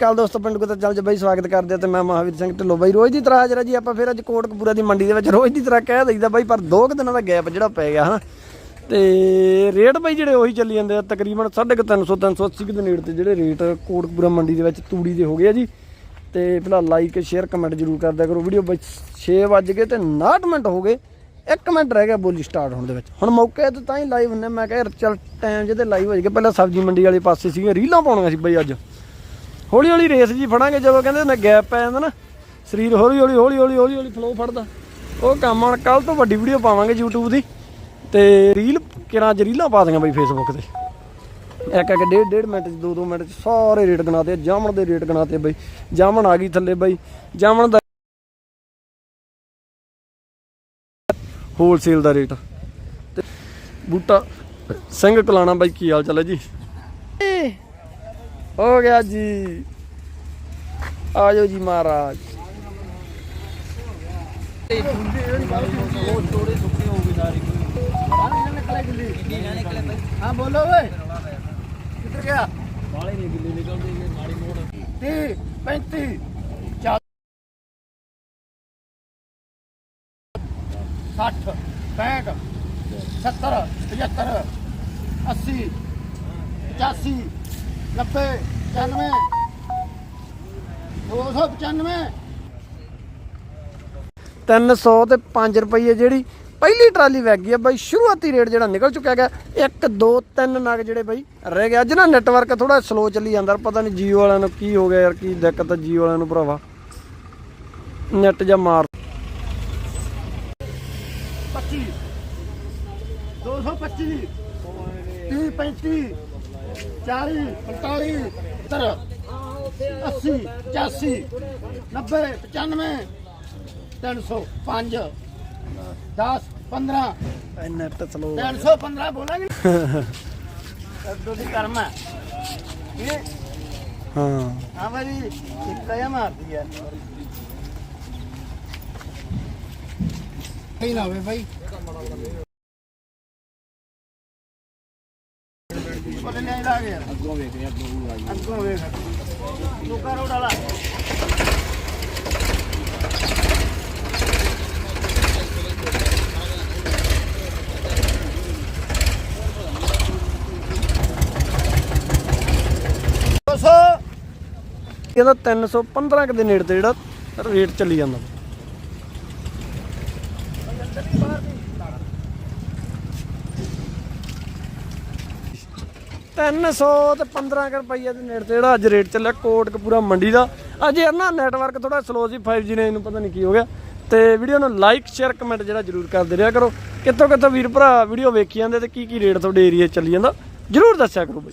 ਕੱਲ ਦੋਸਤੋ, ਪਿੰਡ ਕੋ ਚੱਲ ਜਾ ਬਾਈ ਸਵਾਗਤ ਕਰਦੇ ਆ ਤੇ ਮੈਂ ਮਹਾਵੀਰ ਸਿੰਘ ਢਿੱਲੋਂ ਬਾਈ। ਰੋਜ਼ ਦੀ ਤਰ੍ਹਾਂ ਹਾਜ਼ਰ ਆ ਜੀ ਆਪਾਂ ਫਿਰ ਅੱਜ ਕੋਟਕਪੂਰਾ ਦੀ ਮੰਡੀ ਦੇ ਵਿੱਚ ਰੋਜ਼ ਦੀ ਤਰ੍ਹਾਂ ਕਹਿ ਦਈਦਾ ਬਾਈ, ਪਰ ਦੋ ਕੁ ਦਿਨਾਂ ਦਾ ਗੈਪ ਜਿਹੜਾ ਪੈ ਗਿਆ ਹਨਾ। ਤੇ ਰੇਟ ਬਾਈ ਜਿਹੜੇ ਉਹੀ ਚੱਲੀ ਜਾਂਦੇ ਆ, ਤਕਰੀਬਨ 350 380 ਦੇ ਨੇੜੇ ਤੇ ਜਿਹੜੇ ਰੇਟ ਕੋਟਕਪੂਰਾ ਮੰਡੀ ਦੇ ਵਿੱਚ ਤੂੜੀ ਦੇ ਹੋ ਗਏ ਆ ਜੀ। ਤੇ ਫਿਲਹਾਲ ਲਾਈਕ ਸ਼ੇਅਰ ਕਮੈਂਟ ਜ਼ਰੂਰ ਕਰਦਿਆ ਕਰੋ। ਵੀਡੀਓ ਵਿੱਚ 6 ਵੱਜ ਗਏ ਤੇ 59 ਮਿੰਟ ਹੋ ਗਏ। ਇੱਕ ਮਿੰਟ ਰਹਿ ਗਿਆ ਬੋਲੀ ਸਟਾਰਟ ਹੋਣ ਦੇ ਵਿੱਚ। ਹੁਣ ਮੌਕੇ ਤੇ ਤਾਂ ਹੀ ਲਾਈਵ ਹੁੰਨੇ ਮੈਂ ਕਿਹਾ ਯਾਰ ਚੱਲ ਟਾਈਮ ਜਿਹਦੇ ਲਾਈਵ ਹੋ ਜਾਗੇ ਪਹਿਲਾਂ ਸਬਜ਼ੀ ਮੰਡੀ ਵਾਲੇ ਪਾਸੇ ਸੀਗੇ, ਰੀਲਾਂ ਪਾਉਣੀਆਂ ਸੀ ਬਾਈ ਅੱਜ। ਹੌਲੀ ਹੌਲੀ ਰੇਸ ਜੀ ਫੜਾਂਗੇ, ਜਦੋਂ ਕਹਿੰਦੇ ਨੇ ਗੈਪ ਪੈ ਜਾਂਦਾ ਨਾ, ਸਰੀਰ ਹੌਲੀ ਹੌਲੀ ਹੌਲੀ ਹੌਲੀ ਹੌਲੀ ਹੌਲੀ ਫਲੋ ਫੜਦਾ। ਉਹ ਕੰਮ ਹੁਣ ਕੱਲ ਤੋਂ ਵੱਡੀ ਵੀਡੀਓ ਪਾਵਾਂਗੇ YouTube ਦੀ, ਤੇ ਰੀਲ ਕਿਰਾਂ ਚ ਪਾ ਦਾਂਗੇ ਬਈ Facebook ਤੇ। ਇੱਕ ਇੱਕ, ਡੇਢ ਡੇਢ ਮਿੰਟ ਚ, ਦੋ ਦੋ ਮਿੰਟ ਚ ਸਾਰੇ ਰੇਟ ਗਣਾਤੇ, ਜਾਮਣ ਦੇ ਰੇਟ ਗਣਾਤੇ ਬਈ। ਜਾਮਣ ਆ ਗਈ ਥੱਲੇ ਬਈ। ਜਾਮਣ ਦਾ ਹੋਲਸੇਲ ਦਾ ਰੇਟ ਤੇ ਬੂਟਾ ਸਿੰਘ ਕਲਾਣਾ ਬਾਈ, ਕੀ ਹਾਲ ਚਾਲ ਹੈ ਜੀ? ਹੋ ਗਿਆ ਜੀ। ਆਜੋ ਜੀ ਮਹਾਰਾਜ। ਹਾਂ, ਬੋਲੋ ਓਏ। ਕਿੱਧਰ ਗਿਆ? ਬਾਲੇ ਨਹੀਂ ਗਿੱਲੇ ਨਿਕਲਦੇ ਨੇ ਮਾੜੀ ਮੋੜ 30 35 60 65 70 75 80 85 90 95 295 300 ਤੇ 5 ਰੁਪਏ ਜਿਹੜੀ ਪਹਿਲੀ ਟਰਾਲੀ ਵਗ ਗਈ ਆ ਬਾਈ ਸ਼ੁਰੂਆਤੀ ਰੇਟ ਜਿਹੜਾ ਨਿਕਲ ਚੁੱਕਿਆ ਗਿਆ 1 2 3 ਨਗ ਜਿਹੜੇ ਬਾਈ ਰਹਿ ਗਿਆ ਅੱਜ ਨਾ ਨੈਟਵਰਕ ਥੋੜਾ ਸਲੋ ਚੱਲੀ ਜਾਂਦਾ ਪਤਾ ਨਹੀਂ ਜੀਓ ਵਾਲਿਆਂ ਨੂੰ ਕੀ ਹੋ ਗਿਆ ਯਾਰ ਕੀ ਦਿੱਕਤ ਆ ਜੀਓ ਵਾਲਿਆਂ ਨੂੰ ਭਰਾਵਾ। ਨੈਟ ਜਾਂ ਮਾਰ 25 225 30 35 40 45 70 80 85 90 95 300 5 10 15 ਨੈਟ ਸਲੋ 315 ਬੋਲਾਂਗੇ ਅੱਡੋ ਦੀ ਕਰਮ ਹੈ। ਇਹ ਹਾਂ? ਹਾਂ। ਭਾਜੀ ਇੱਕ ਲਿਆ ਮਾਰਦੀ ਹੈ। ਕਈ ਨਾ ਹੋਵੇ ਭਾਈ। ਅੱਗੋਂ ਵੇਖ ਰਿਹਾ ਅੱਗੋਂ ਵੇਖ ਲੋਕਾ ਰੋਡ ਵਾਲਾ ਦੋਸੋ ਇਹਦਾ 315 ਕੁ ਦੇ ਨੇੜੇ ਤੇ ਜਿਹੜਾ ਰੇਟ ਚੱਲੀ ਜਾਂਦਾ ਤਿੰਨ ਸੌ ਤੇ 15 ਕੁ ਰੁਪਈਆ ਦੇ ਨੇੜੇ ਜਿਹੜਾ ਅੱਜ ਰੇਟ ਚੱਲਿਆ ਕੋਟਕਪੂਰਾ ਮੰਡੀ ਦਾ। ਅੱਜ ਯਾਰ ਨਾ ਨੈਟਵਰਕ ਥੋੜਾ ਸਲੋ ਸੀ 5G ਨੇ, ਇਹਨੂੰ ਪਤਾ ਨਹੀਂ ਕੀ ਹੋ ਗਿਆ। ਤੇ ਵੀਡੀਓ ਨੂੰ ਲਾਈਕ ਸ਼ੇਅਰ ਕਮੈਂਟ ਜਿਹੜਾ ਜਰੂਰ ਕਰਦੇ ਰਿਹਾ ਕਰੋ। ਕਿੱਥੋਂ ਕਿੱਥੋਂ ਵੀਰ ਭਰਾ ਵੀਡੀਓ ਵੇਖੀ ਜਾਂਦੇ ਤੇ ਕੀ ਕੀ ਰੇਟ ਤੁਹਾਡੇ ਏਰੀਆ ਚੱਲੀ ਜਾਂਦਾ, ਜਰੂਰ ਦੱਸਿਆ ਕਰੋ ਬਈ।